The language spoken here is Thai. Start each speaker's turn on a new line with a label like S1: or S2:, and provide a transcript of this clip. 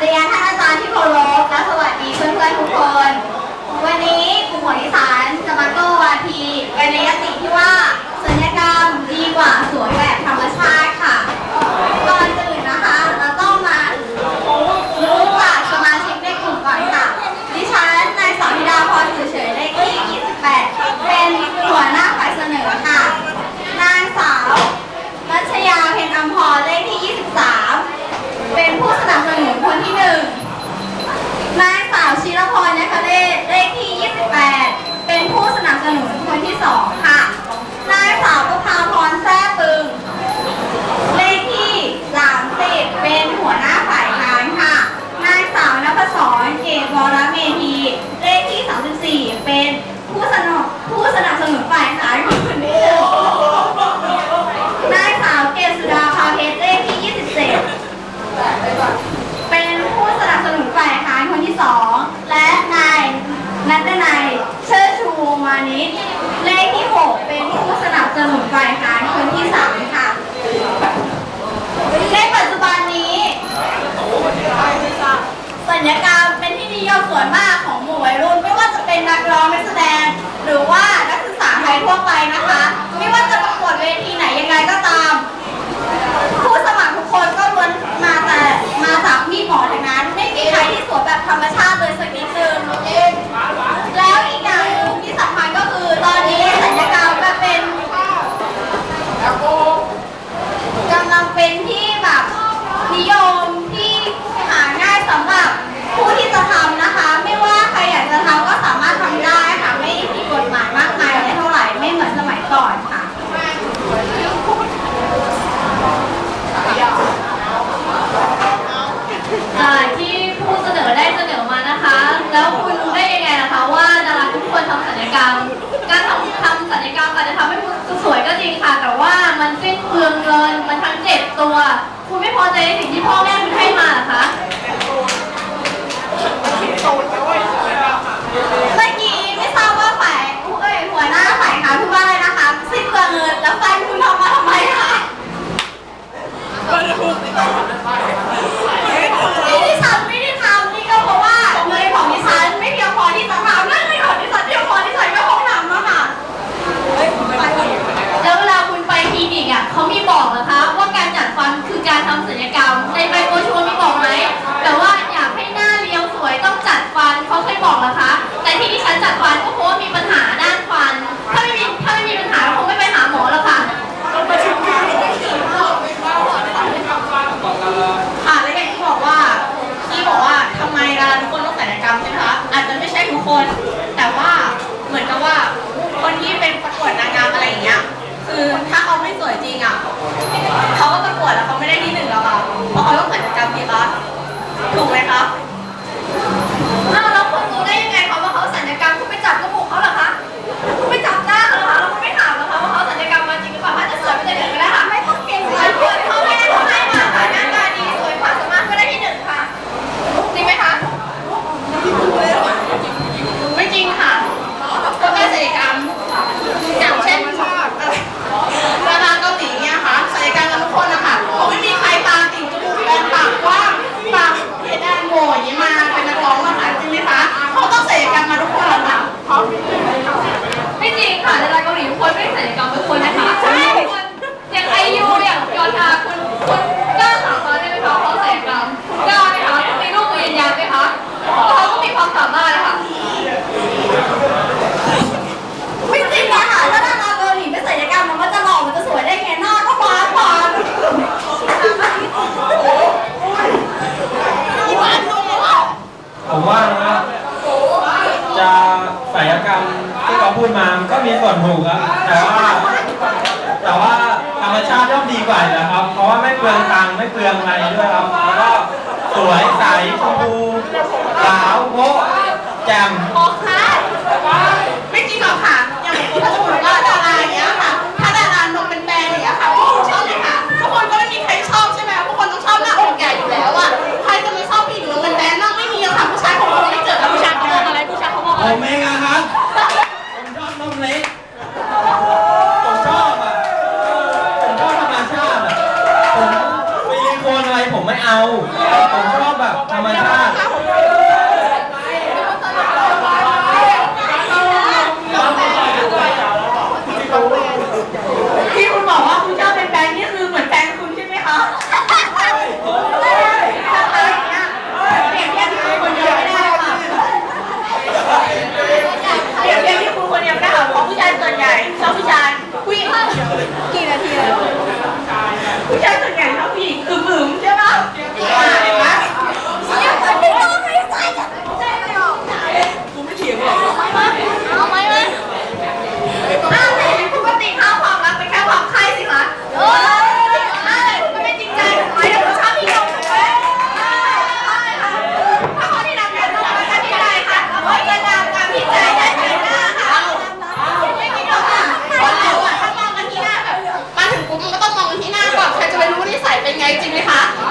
S1: เรียนท่านอาจารย์ที่เคารพและสวัสดีเพื่อนๆทุกคน วันนี้กลุ่มหัวนิสานสมาร์โกวาทีเป็นในยติที่ว่าสัญญกรรมดีกว่าสวยว่ เชิดชูมานิดเลขที่ 6 เป็นผู้สนับสนุนฝ่ายค้านคนที่ 3 ค่ะ ในปัจจุบันนี้สัญญากรรมเป็นที่นิยมส่วนมากของหมู่วัยรุ่น ไม่ว่าจะเป็นนักร้องนักแสดง หรือว่านักศึกษาไทยทั่วไปนะคะ ไม่ว่าจะประกวดเวทีไหนยังไงก็ตาม ผู้สมัครทุกคนก็ล้วนมาแต่มาจากมีหมอทั้งนั้น ไม่มีใครที่สวยแบบธรรมชาติ ริงค่ะ
S2: แต่ว่ามันสิ้นเปลืองเงิน มันทั้งเจ็บตัว คุณไม่พอใจในสิ่งที่พ่อแม่คุณให้มาหรอคะ
S1: เมื่อกี้ไม่ทราบว่าฝ่ายเอ้ยหัวหน้าฝ่าย
S2: หาทุกบ้าน 哦 แต่ว่าแต่
S3: ว่าธรรมชาติย่อม
S2: ดีกว่านะครั
S1: บ
S4: เพราะว่าไม่เปลืองตังค์ไม่เปลืองอะไรด้วยครับแล้วก็สวยใสชมพูขาวโพแจ่ม
S3: ออกค่ะไม่จริงหรอกค่ะ อย่างผมถ้าสมมติว่ดาราอย่างเงี้ยค่ะ ถ้าดารานมเป็นแบรนด์อย่างเงี้ยค่ะพวกชอบเลยค่ะทุกคนก็ไม่มีใครชอบใช่ไหมทุกคนต้องชอบหน้าอกใหญ่อยู่แล้วอะ ใครจะมาชอบผู้หญิงนมเป็นแบรนด์นั่งไม่มีหรอค่ะผู้ชายของเราไม่เจอกับผู้ชายเขามองอะไรผู้ชายเขามองอะไร
S1: จริงไหมคะ